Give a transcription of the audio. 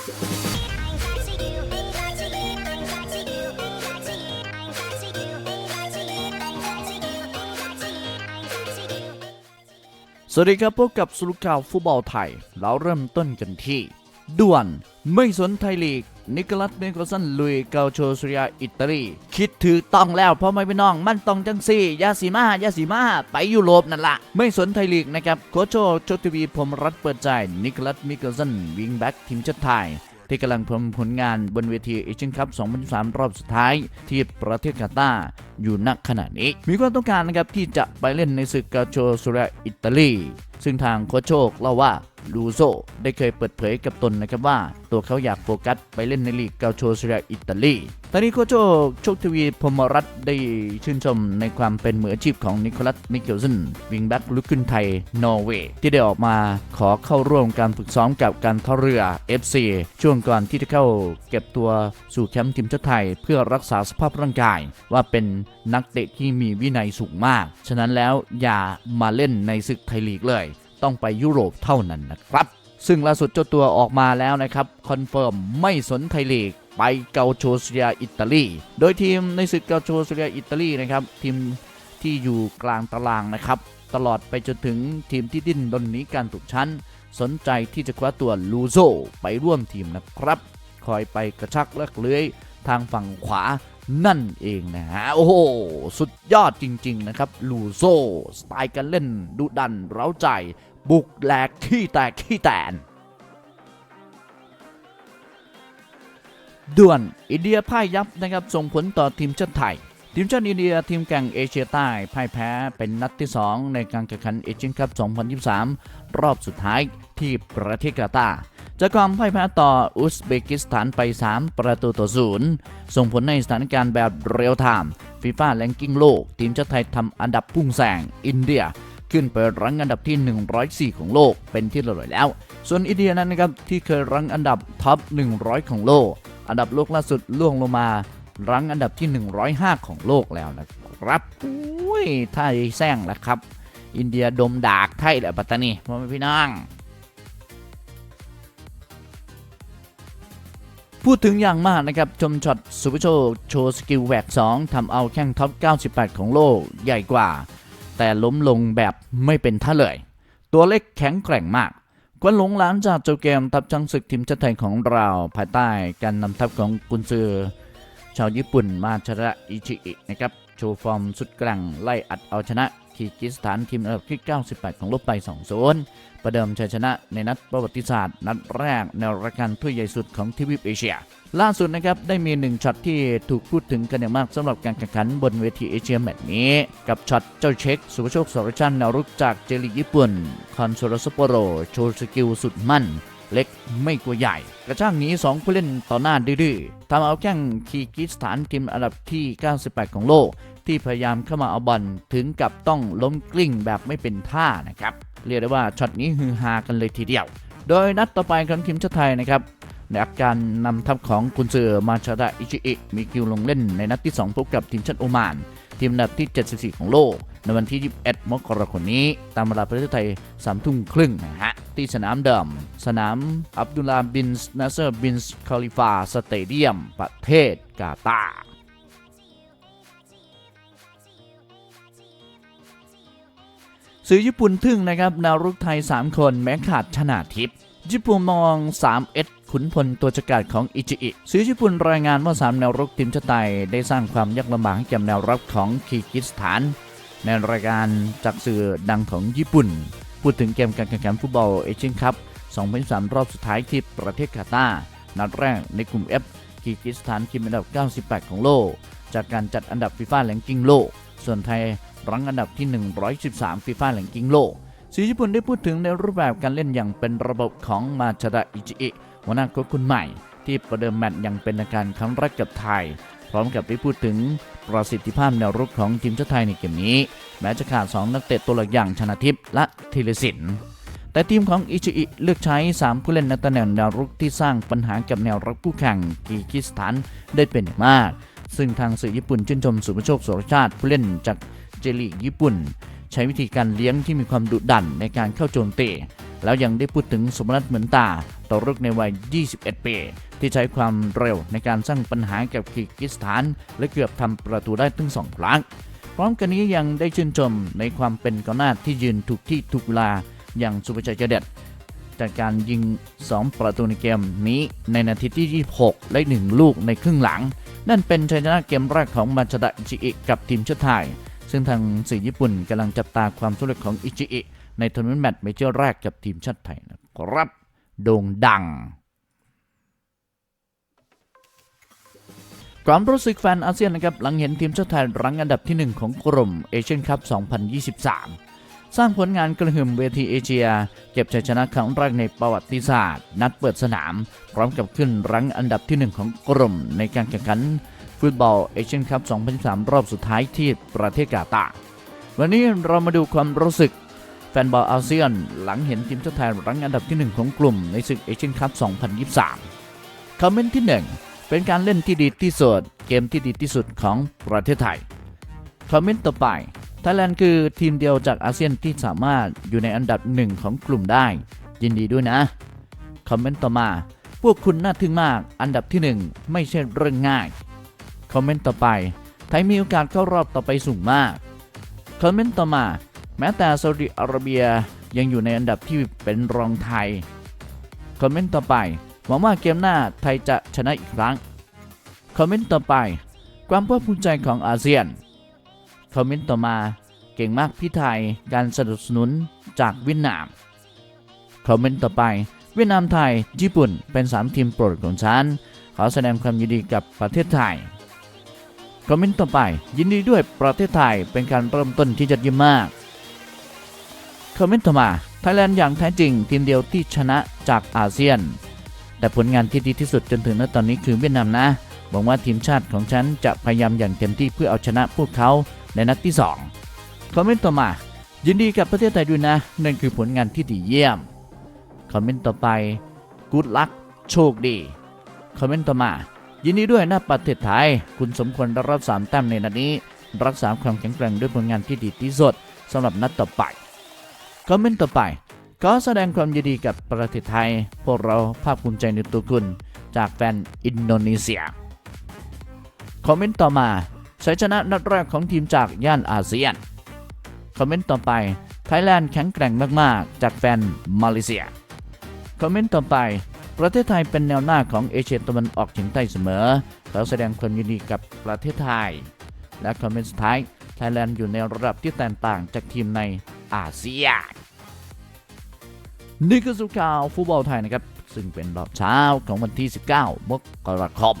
สวัสดีครับพบกับสรุปข่าวฟุตบอลไทยเราเริ่มต้นกันที่ ด่วน ไม่สนไทยลีก นิโคลัสเมโคลสันลุยเกาโชสุริยอิตาลี คิดถือต้องแล้วเพราะไม่พี่น้อง มันต้องจังซี่ยาสีมายาสีมาไปยุโรปนั่นละไม่สนไทยลีกนะครับโคชโชโชติวีพรมรัฐเปิดใจนิโคลัสมิเกลสันวิงแบ็กทีมชาติไทยที่กำลังพรมผลงานบนเวทีเอเชียนคัพ 2023 รอบสุดท้ายที่ประเทศกาตาร์ อยู่ณขณะนี้ มีความต้องการนะครับที่จะไปเล่นในศึกกาโชสุเรอิตาลี ซึ่งทางโคชโชคเล่าว่าลูโซได้เคยเปิดเผยกับตนนะครับว่า ตัวเขาอยากโฟกัสไปเล่นในลีกกาโชสุเรอิตาลีตอนนี้โคชโชคโชคทวีพรหมรัตน์ได้ชื่นชมในความเป็นมืออาชีพของนิโคลัสมิเกลสันวิงแบ็กลุกขึ้นไทย นอร์เวย์ ที่ได้ออกมาขอเข้าร่วมการฝึกซ้อมกับการท่าเรือ FC ช่วงก่อนที่จะเข้าเก็บตัวสู่แคมป์ทีมชาติไทย เพื่อรักษาสภาพร่างกายว่าเป็นนักเตะที่มีวินัยสูงมาก ฉะนั้นแล้วอย่ามาเล่นในศึกไทยลีกเลย ต้องไปยุโรปเท่านั้นนะครับ ซึ่งล่าสุดเจ้าตัวออกมาแล้วนะครับ คอนเฟิร์มไม่สนไทยลีกไปเกาโชเซียอิตาลี โดยทีมในศึกเกาโชเซียอิตาลีนะครับทีมที่อยู่กลางตารางนะครับ ตลอดไปจนถึงทีมที่ดิ้นรนหนีการตกชั้น สนใจที่จะคว้าตัวลูโซไปร่วมทีมนะครับ คอยไปกระชักและเลื้อยทางฝั่งขวา นั่นเองนะฮะ โอ้โห สุดยอดจริง ๆ นะครับ ลูโซ สไตล์การเล่นดุดัน เร้าใจ บุกแหลกขี้แตกขี้แตนด่วน อินเดียพ่ายยับนะครับ ส่งผลต่อทีมชาติไทย ทีมชาติอินเดียทีมแก่งเอเชียใต้พ่ายแพ้เป็นนัดที่ 2 ในการแข่งขันเอเชียนคัพ 2023 รอบสุดท้ายที่ประเทศกาตาร์ จากความพ่ายแพ้ต่ออุซเบกิสถานไป 3 ประตูต่อศูนย์ส่งผลในสถานการณ์แบบเรียลไทม์ฟีฟ่าแรงกิ้งโลก ทีมชาติไทยทำอันดับพุ่งแซงอินเดียขึ้นไปรั้งอันดับที่ 104 ของโลกเป็นที่เรียบร้อยแล้ว ส่วนอินเดียนั้นนะครับที่เคยรั้งอันดับท็อป 100 ของโลก อันดับโลกล่าสุดล่วงลงมา รั้งอันดับที่ 105 ของโลกแล้วนะครับอุ้ยไทยแซงแล้วครับ อินเดียดมดากไทยแหละปัตตานีพ่อแม่พี่น้อง พูดถึงอย่างมากนะครับ ชมช็อตสุภโชคโชว์สกิลแหวก 2ทำเอาแข้งท็อป 98 ของโลกใหญ่กว่า แต่ล้มลงแบบไม่เป็นท่าเลย ตัวเล็กแข็งแกร่งมากควันหลงหลานจากโจเกมทัพช้างศึกทีมชาติไทยของเรา ภายใต้การนำทัพของกุนซือ ชาวญี่ปุ่นมาชระอิชิอินะครับ โชว์ฟอร์มสุดกลางไล่อัดเอาชนะ คีร์กิสถานทีมอันดับที่ 98 ของโลกไป 2 0 ประเดิมชัยชนะในนัดประวัติศาสตร์ นัดแรกในรายการถ้วยใหญ่สุดของทวีปเอเชีย ล่าสุดนะครับ ได้มีหนึ่งช็อตที่ถูกพูดถึงกันอย่างมากสำหรับการแข่งขันบนเวทีเอเชียแมตช์นี้ กับช็อตเจ้าเช็ค สุภโชคสรชันแนวรุกจากเจลีญี่ปุ่น คอนโซลสโปโรโชว์สกิลสุดมั่นเล็กไม่กลัวใหญ่ กระช่างหนี2ผู้เล่นต่อหน้าดื้อทำเอาแข้งคีกิสถานทีมอันดับที่ 98 ของโลก ที่พยายามเข้ามาเอาบอลถึงกับต้องล้มกลิ้งแบบไม่เป็นท่านะครับ เรียกได้ว่าช็อตนี้ฮือฮากันเลยทีเดียว โดยนัดต่อไปของทีมชาติไทยนะครับในอาการนำทัพของกุนซือมาชาดะอิชิอิมีคิวลงเล่นในนัดที่ 2 พบกับทีมชาติโอมาน ทีมอันดับที่ 74 ของโลก ในวันที่ 21 มกราคมนี้ ตามเวลาประเทศไทย3ทุ่มครึ่งนะฮะ ที่สนามเดิม สนามอับดุลลาบินส์นาเซอร์บินส์คาลิฟาสเตเดียม ประเทศกาตาร์ สื่อญี่ปุ่นทึ่งนะครับแนวรุกไทย 3 คนแม้ขาดชนาทิพย์ญี่ปุ่นมอง3เอ็ดขุนพลตัวจักราดของอิจิอิสื่อญี่ปุ่นรายงานว่า 3 แนวรุกทีมชาติไทยได้สร้างความยากลำบากให้แก่แนวรับของคีกิสถาน ในรายการจากสื่อดังของญี่ปุ่น พูดถึงเกมการแข่งขันฟุตบอลเอเชียนคัพ 2023 รอบสุดท้ายที่ประเทศกาตาร์นัดแรกในกลุ่ม F คีกิสถานทีมอันดับ 98 ของโลก จากการจัดอันดับฟีฟ่าแรงกิ้งโลก ส่วนไทย รั้งอันดับที่ 113ฟีฟ่าแรงกิ้งโลกสื่อญี่ปุ่นได้พูดถึงในรูปแบบการเล่นอย่างเป็นระบบของมาชดะอิจิอิหัวหน้าโค้ชคนใหม่ ที่ประเดิมแมตช์อย่างเป็นทางการครั้งแรกกับไทย พร้อมกับได้พูดถึงประสิทธิภาพแนวรุกของทีมชาติไทยในเกมนี้ แม้จะขาด 2 นักเตะตัวหลักอย่างชนะทิพย์และธีรศิลป์แต่ทีมของอิชิอิเลือกใช้ 3 ผู้เล่นในตำแหน่งแนวรุกที่สร้างปัญหากับแนวรับคู่แข่งกีกิสถานได้เป็นอย่างมาก ซึ่งทางสื่อญี่ปุ่นชื่นชมสุภโชคโสรชาติผู้เล่นจาก เจลีกญี่ปุ่น ใช้วิธีการเลี้ยงที่มีความดุดันในการเข้าโจมตีแล้วยังได้พูดถึงสมนัตเหมือนตาตัวรุกในวัย 21 ปี ที่ใช้ความเร็วในการสร้างปัญหากับคีร์กิสถาน และเกือบทำประตูได้ถึง2ครั้ง พร้อมกันนี้ยังได้ชื่นชมในความเป็นกองหน้าที่ยืนถูกที่ถูกเวลาอย่างสุภชัยเจเด็ดจากการยิง 2 ประตูในเกมนี้ในนาทีที่ 26 และ 1 ลูกในครึ่งหลัง นั่นเป็นชัยชนะเกมแรกของมาชดะอิชิอิกับทีมชาติไทย ซึ่งทางสื่อญี่ปุ่นกำลังจับตาความสำเร็จของอิชิอิในทัวร์นาเมนต์แมตช์เมเจอร์แรกกับทีมชาติไทยนะครับ โด่งดังความรู้สึกแฟนอาเซียนนะครับ หลังเห็นทีมชาติไทยรั้งอันดับที่ 1 ของกลุ่มเอเชียนคัพ 2023 สร้างผลงานกระหึ่มเวทีเอเชีย เก็บชัยชนะครั้งแรกในประวัติศาสตร์ นัดเปิดสนาม พร้อมกับขึ้นรั้งอันดับที่ 1 ของกลุ่มในการแข่งขัน ฟุตบอลเอเชียนคัพ 2023รอบสุดท้ายที่ประเทศกาตาร์วันนี้เรามาดูความรู้สึกแฟนบอลอาเซียน หลังเห็นทีมชาติไทยรั้งอันดับที่ 1 ของกลุ่มในศึกเอเชียนคัพ 2023 คอมเมนต์ที่ 1 เป็นการเล่นที่ดีที่สุด เกมที่ดีที่สุดของประเทศไทย คอมเมนต์ต่อไปไทยแลนด์คือทีมเดียวจากอาเซียนที่สามารถอยู่ในอันดับหนึ่งของกลุ่มได้ ยินดีด้วยนะ คอมเมนต์ต่อมา พวกคุณน่าทึ่งมาก อันดับที่หนึ่งไม่ใช่เรื่องง่าย คอมเมนต์ต่อไป ไทยมีโอกาสเข้ารอบต่อไปสูงมาก คอมเมนต์ต่อมา แม้แต่ซาอุดิอาระเบียยังอยู่ในอันดับที่เป็นรองไทย คอมเมนต์ต่อไป หวังว่าเกมหน้าไทยจะชนะอีกครั้ง คอมเมนต์ต่อไป ความภาคภูมิใจของอาเซียน คอมเมนต์ต่อมา เก่งมากพี่ไทย การสนับสนุนจากเวียดนาม คอมเมนต์ต่อไป เวียดนามไทย ญี่ปุ่น เป็น 3 ทีมโปรดของฉัน ขอแสดงความยินดีกับประเทศไทย คอมเมนต์ต่อไป ยินดีด้วยประเทศไทยเป็นการเริ่มต้นที่ยอดเยี่ยมมาก คอมเมนต์ต่อมาไทยแลนด์อย่างแท้จริง ทีมเดียวที่ชนะจากอาเซียน แต่ผลงานที่ดีที่สุดจนถึงณตอนนี้คือเวียดนามนะหวังว่าทีมชาติของฉันจะพยายามอย่างเต็มที่เพื่อเอาชนะพวกเขาในนัดที่ 2 คอมเมนต์ต่อมา ยินดีกับประเทศไทยด้วยนะ นั่นคือผลงานที่ดีเยี่ยม คอมเมนต์ต่อไป good luck โชคดี คอมเมนต์ต่อมา ยินดีด้วยนะประเทศไทย คุณสมควรได้รับสามแต้มในนัดนี้ รักษาความแข็งแกร่งด้วยผลงานที่ดีที่สุดสำหรับนัดต่อไป คอมเมนต์ต่อไปขอแสดงความยินดีกับประเทศไทย พวกเราภาคภูมิใจในตัวคุณ จากแฟนอินโดนีเซีย คอมเมนต์ต่อมาชัยชนะนัดแรกของทีมจากย่านอาเซียน คอมเมนต์ต่อไปไทยแลนด์แข็งแกร่งมาก ๆ จากแฟนมาเลเซีย คอมเมนต์ต่อไป ประเทศไทยเป็นแนวหน้าของเอเชียตะวันออกเฉียงใต้เสมอขอแสดงความยินดีกับประเทศไทย และคอมเมนต์สุดท้ายไทยแลนด์อยู่ในระดับที่แตกต่างจากทีมในอาเซียนนี่คือสุข่าวฟุตบอลไทยนะครับ ซึ่งเป็นรอบเช้าของวันที่ 19 มกราคม